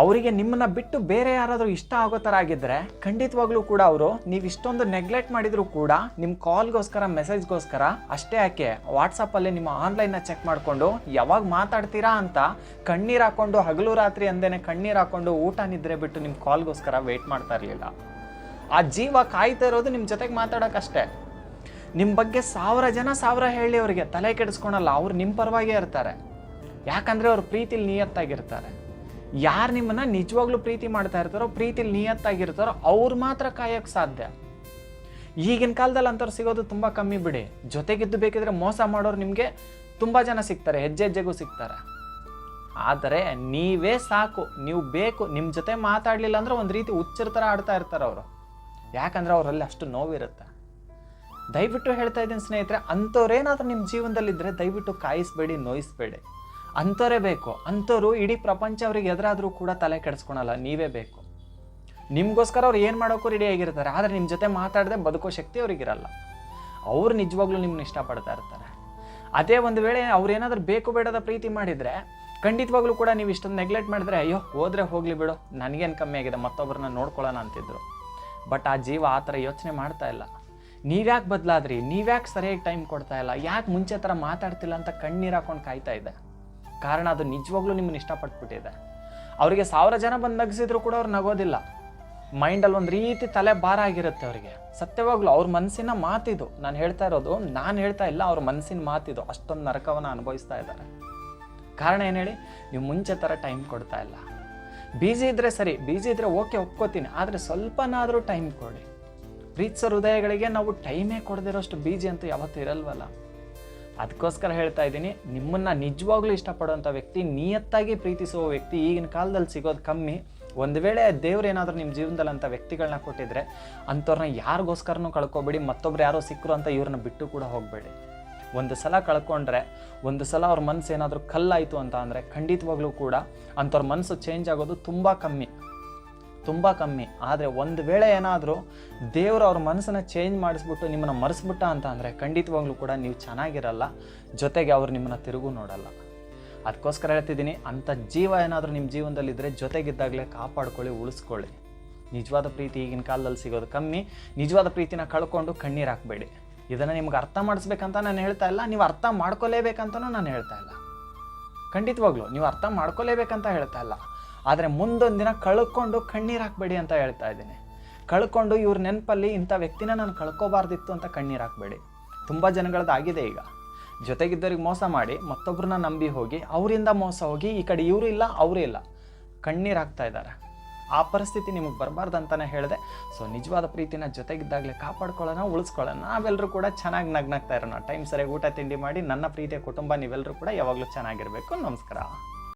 ಅವರಿಗೆ ನಿಮ್ಮನ್ನ ಬಿಟ್ಟು ಬೇರೆ ಯಾರಾದರೂ ಇಷ್ಟ ಆಗೋ ಥರ ಆಗಿದ್ದರೆ ಖಂಡಿತವಾಗ್ಲೂ ಕೂಡ ಅವರು ನೀವು ಇಷ್ಟೊಂದು ನೆಗ್ಲೆಕ್ಟ್ ಮಾಡಿದ್ರು ಕೂಡ ನಿಮ್ಮ ಕಾಲ್ಗೋಸ್ಕರ ಮೆಸೇಜ್ಗೋಸ್ಕರ ಅಷ್ಟೇ ಯಾಕೆ ವಾಟ್ಸಪ್ಪಲ್ಲಿ ನಿಮ್ಮ ಆನ್ಲೈನ್ನ ಚೆಕ್ ಮಾಡಿಕೊಂಡು ಯಾವಾಗ ಮಾತಾಡ್ತೀರಾ ಅಂತ ಕಣ್ಣೀರು ಹಾಕೊಂಡು ಹಗಲು ರಾತ್ರಿ ಅಂದೇನೆ ಕಣ್ಣೀರು ಹಾಕೊಂಡು ಊಟ ನಿದ್ರೆ ಬಿಟ್ಟು ನಿಮ್ಮ ಕಾಲ್ಗೋಸ್ಕರ ವೇಟ್ ಮಾಡ್ತಾ ಇರಲಿಲ್ಲ. ಆ ಜೀವ ಕಾಯ್ತಾ ಇರೋದು ನಿಮ್ಮ ಜೊತೆಗೆ ಮಾತಾಡೋಕ್ಕಷ್ಟೇ. ನಿಮ್ಮ ಬಗ್ಗೆ ಸಾವಿರ ಜನ ಸಾವಿರ ಹೇಳಿ ಅವರಿಗೆ ತಲೆ ಕೆಡಿಸ್ಕೊಳಲ್ಲ, ಅವ್ರು ನಿಮ್ಮ ಪರವಾಗೇ ಇರ್ತಾರೆ. ಯಾಕಂದರೆ ಅವ್ರ ಪ್ರೀತಿಲಿ ನಿಯತ್ತಾಗಿರ್ತಾರೆ. ಯಾರು ನಿಮ್ಮನ್ನ ನಿಜವಾಗ್ಲೂ ಪ್ರೀತಿ ಮಾಡ್ತಾ ಇರ್ತಾರೋ, ಪ್ರೀತಿಲಿ ನಿಯತ್ತಾಗಿರ್ತಾರೋ, ಅವ್ರು ಮಾತ್ರ ಕಾಯೋಕ್ಕೆ ಸಾಧ್ಯ. ಈಗಿನ ಕಾಲದಲ್ಲಿ ಅಂತವ್ರು ಸಿಗೋದು ತುಂಬ ಕಮ್ಮಿ ಬಿಡಿ. ಜೊತೆಗಿದ್ದು ಬೇಕಿದ್ರೆ ಮೋಸ ಮಾಡೋರು ನಿಮಗೆ ತುಂಬ ಜನ ಸಿಗ್ತಾರೆ, ಹೆಜ್ಜೆ ಹೆಜ್ಜೆಗೂ ಸಿಗ್ತಾರೆ. ಆದರೆ ನೀವೇ ಸಾಕು, ನೀವು ಬೇಕು ನಿಮ್ಮ ಜೊತೆ ಮಾತಾಡಲಿಲ್ಲ ಅಂದ್ರೆ ಒಂದು ರೀತಿ ಹುಚ್ಚರ ಥರ ಆಡ್ತಾ ಇರ್ತಾರೆ ಅವರು. ಯಾಕಂದ್ರೆ ಅವರಲ್ಲಿ ಅಷ್ಟು ನೋವಿರುತ್ತೆ. ದಯವಿಟ್ಟು ಹೇಳ್ತಾ ಇದ್ದೀನಿ ಸ್ನೇಹಿತರೆ ಅಂಥವ್ರೇನಾದ್ರೂ ನಿಮ್ಮ ಜೀವನದಲ್ಲಿದ್ದರೆ ದಯವಿಟ್ಟು ಕಾಯಿಸ್ಬೇಡಿ, ನೋಯಿಸ್ಬೇಡಿ. ಅಂಥವರೇ ಬೇಕು. ಅಂಥವ್ರು ಇಡೀ ಪ್ರಪಂಚ ಅವ್ರಿಗೆ ಎದುರಾದರೂ ಕೂಡ ತಲೆ ಕೆಡಿಸ್ಕೊಳಲ್ಲ, ನೀವೇ ಬೇಕು. ನಿಮಗೋಸ್ಕರ ಅವ್ರು ಏನು ಮಾಡೋಕ್ಕೂ ರೆಡಿ ಆಗಿರ್ತಾರೆ, ಆದರೆ ನಿಮ್ಮ ಜೊತೆ ಮಾತಾಡದೆ ಬದುಕೋ ಶಕ್ತಿ ಅವ್ರಿಗಿರಲ್ಲ. ಅವ್ರು ನಿಜವಾಗ್ಲೂ ನಿಮ್ಮನ್ನ ಇಷ್ಟಪಡ್ತಾ ಇರ್ತಾರೆ. ಅದೇ ಒಂದು ವೇಳೆ ಅವ್ರೇನಾದ್ರೂ ಬೇಕು ಬೇಡದ ಪ್ರೀತಿ ಮಾಡಿದರೆ, ಖಂಡಿತವಾಗ್ಲೂ ಕೂಡ ನೀವು ಇಷ್ಟೊಂದು ನೆಗ್ಲೆಕ್ಟ್ ಮಾಡಿದ್ರೆ, ಅಯ್ಯೋ, ಹೋದರೆ ಹೋಗಲಿ ಬಿಡು, ನನಗೇನು ಕಮ್ಮಿ ಆಗಿದೆ ಮತ್ತೊಬ್ಬರನ್ನ ನೋಡ್ಕೊಳ್ಳೋಣ ಅಂತಿದ್ರು. ಬಟ್ ಆ ಜೀವ ಆ ಥರ ಯೋಚನೆ ಮಾಡ್ತಾ ಇಲ್ಲ. ನೀವ್ಯಾಕೆ ಬದಲಾದ್ರಿ? ನೀವ್ಯಾಕೆ ಸರಿಯಾಗಿ ಟೈಮ್ ಕೊಡ್ತಾ ಇಲ್ಲ? ಯಾಕೆ ಮುಂಚೆ ಥರ ಮಾತಾಡ್ತಿಲ್ಲ ಅಂತ ಕಣ್ಣೀರು ಹಾಕೊಂಡು ಕಾಯ್ತಾ ಇದೆ ಕಾರಣ ಅದು ನಿಜವಾಗ್ಲೂ ನಿಮ್ಮನ್ನ ಇಷ್ಟಪಟ್ಬಿಟ್ಟಿದೆ. ಅವರಿಗೆ ಸಾವಿರ ಜನ ಬಂದು ನಗಿಸಿದ್ರು ಕೂಡ ಅವ್ರು ನಗೋದಿಲ್ಲ. ಮೈಂಡಲ್ಲಿ ಒಂದು ರೀತಿ ತಲೆ ಭಾರ ಆಗಿರುತ್ತೆ ಅವರಿಗೆ. ಸತ್ಯವಾಗ್ಲೂ ಅವ್ರ ಮನಸ್ಸಿನ ಮಾತಿದು. ನಾನು ಹೇಳ್ತಾ ಇರೋದು, ನಾನು ಹೇಳ್ತಾ ಇಲ್ಲ, ಅವ್ರ ಮನಸ್ಸಿನ ಮಾತಿದು. ಅಷ್ಟೊಂದು ನರಕವನ್ನು ಅನುಭವಿಸ್ತಾ ಇದ್ದಾರೆ. ಕಾರಣ ಏನು ಹೇಳಿ, ನೀವು ಮುಂಚೆ ಥರ ಟೈಮ್ ಕೊಡ್ತಾ ಇಲ್ಲ. ಬೀಜಿ ಇದ್ದರೆ ಸರಿ ಬೀಜಿ ಇದ್ದರೆ ಓಕೆ ಒಪ್ಕೋತೀನಿ. ಆದರೆ ಸ್ವಲ್ಪನಾದರೂ ಟೈಮ್ ಕೊಡಿ. ಪ್ರೀತ್ಸ ಹೃದಯಗಳಿಗೆ ನಾವು ಟೈಮೇ ಕೊಡದಿರೋಷ್ಟು ಬೀಜಿ ಅಂತೂ ಯಾವತ್ತೂ ಇರಲ್ವಲ್ಲ. ಅದಕ್ಕೋಸ್ಕರ ಹೇಳ್ತಾ ಇದ್ದೀನಿ, ನಿಮ್ಮನ್ನು ನಿಜವಾಗ್ಲೂ ಇಷ್ಟಪಡುವಂಥ ವ್ಯಕ್ತಿ, ನಿಯತ್ತಾಗಿ ಪ್ರೀತಿಸುವ ವ್ಯಕ್ತಿ ಈಗಿನ ಕಾಲದಲ್ಲಿ ಸಿಗೋದು ಕಮ್ಮಿ. ಒಂದು ವೇಳೆ ದೇವ್ರು ಏನಾದರೂ ನಿಮ್ಮ ಜೀವನದಲ್ಲಿ ಅಂಥ ವ್ಯಕ್ತಿಗಳನ್ನ ಕೊಟ್ಟಿದ್ರೆ ಅಂಥವ್ರನ್ನ ಯಾರಿಗೋಸ್ಕರನೂ ಕಳ್ಕೊಬೇಡಿ, ಮತ್ತೊಬ್ರು ಯಾರೋ ಸಿಕ್ಕರು ಅಂತ ಇವ್ರನ್ನ ಬಿಟ್ಟು ಕೂಡ ಹೋಗಬೇಡಿ. ಒಂದು ಸಲ ಕಳ್ಕೊಂಡ್ರೆ, ಒಂದು ಸಲ ಅವ್ರ ಮನಸ್ಸು ಏನಾದರೂ ಕಲ್ಲಾಯಿತು ಅಂತ ಅಂದರೆ ಖಂಡಿತವಾಗ್ಲೂ ಕೂಡ ಅಂಥವ್ರ ಮನಸ್ಸು ಚೇಂಜ್ ಆಗೋದು ತುಂಬ ಕಮ್ಮಿ. ತುಂಬ ಕಮ್ಮಿ. ಆದರೆ ಒಂದು ವೇಳೆ ಏನಾದರೂ ದೇವರು ಅವ್ರ ಮನಸ್ಸನ್ನು ಚೇಂಜ್ ಮಾಡಿಸ್ಬಿಟ್ಟು ನಿಮ್ಮನ್ನು ಮರೆಸ್ಬಿಟ್ಟ ಅಂತ ಅಂದರೆ ಖಂಡಿತವಾಗ್ಲೂ ಕೂಡ ನೀವು ಚೆನ್ನಾಗಿರಲ್ಲ. ಜೊತೆಗೆ ಅವ್ರು ನಿಮ್ಮನ್ನು ತಿರುಗು ನೋಡಲ್ಲ. ಅದಕ್ಕೋಸ್ಕರ ಹೇಳ್ತಿದ್ದೀನಿ, ಅಂಥ ಜೀವ ಏನಾದರೂ ನಿಮ್ಮ ಜೀವನದಲ್ಲಿದ್ದರೆ ಜೊತೆಗಿದ್ದಾಗಲೇ ಕಾಪಾಡ್ಕೊಳ್ಳಿ, ಉಳಿಸ್ಕೊಳ್ಳಿ. ನಿಜವಾದ ಪ್ರೀತಿ ಈಗಿನ ಕಾಲದಲ್ಲಿ ಸಿಗೋದು ಕಮ್ಮಿ. ನಿಜವಾದ ಪ್ರೀತಿನ ಕಳ್ಕೊಂಡು ಕಣ್ಣೀರು ಹಾಕಬೇಡಿ. ಇದನ್ನು ನಿಮ್ಗೆ ಅರ್ಥ ಮಾಡಿಸ್ಬೇಕಂತ ನಾನು ಹೇಳ್ತಾ ಇಲ್ಲ, ನೀವು ಅರ್ಥ ಮಾಡ್ಕೊಲೇಬೇಕಂತನೂ ನಾನು ಹೇಳ್ತಾ ಇಲ್ಲ. ಖಂಡಿತವಾಗ್ಲೂ ನೀವು ಅರ್ಥ ಮಾಡ್ಕೊಲೇಬೇಕಂತ ಹೇಳ್ತಾ ಇಲ್ಲ. ಆದರೆ ಮುಂದೊಂದು ದಿನ ಕಳ್ಕೊಂಡು ಕಣ್ಣೀರು ಹಾಕಬೇಡಿ ಅಂತ ಹೇಳ್ತಾ ಇದ್ದೀನಿ. ಕಳ್ಕೊಂಡು ಇವ್ರ ನೆನಪಲ್ಲಿ ಇಂಥ ವ್ಯಕ್ತಿನ ನಾನು ಕಳ್ಕೊಬಾರ್ದಿತ್ತು ಅಂತ ಕಣ್ಣೀರು ಹಾಕಬೇಡಿ. ತುಂಬ ಜನಗಳದ್ದು ಆಗಿದೆ ಈಗ. ಜೊತೆಗಿದ್ದವ್ರಿಗೆ ಮೋಸ ಮಾಡಿ ಮತ್ತೊಬ್ಬರನ್ನ ನಂಬಿ ಹೋಗಿ ಅವರಿಂದ ಮೋಸ ಹೋಗಿ ಈ ಕಡೆ ಇವರು ಇಲ್ಲ, ಅವರೂ ಇಲ್ಲ. ಕಣ್ಣೀರು ಹಾಕ್ತಾ ಇದ್ದಾರೆ ಆ ಪರಿಸ್ಥಿತಿ ನಿಮಗೆ ಬರಬಾರ್ದು ಅಂತಲೇ ಹೇಳಿದೆ. ಸೊ ನಿಜವಾದ ಪ್ರೀತಿನ ಜೊತೆಗಿದ್ದಾಗಲೇ ಕಾಪಾಡ್ಕೊಳ್ಳೋಣ, ಉಳಿಸ್ಕೊಳ್ಳೋಣ. ನಾವೆಲ್ಲರೂ ಕೂಡ ಚೆನ್ನಾಗಿ ನಗ್ನಾಗ್ತಾ ಇರೋಣ. ಟೈಮ್ ಸರಿಯಾಗಿ ಊಟ ತಿಂಡಿ ಮಾಡಿ ನನ್ನ ಪ್ರೀತಿಯ ಕುಟುಂಬ ನೀವೆಲ್ಲರೂ ಕೂಡ ಯಾವಾಗಲೂ ಚೆನ್ನಾಗಿರಬೇಕು. ನಮಸ್ಕಾರ.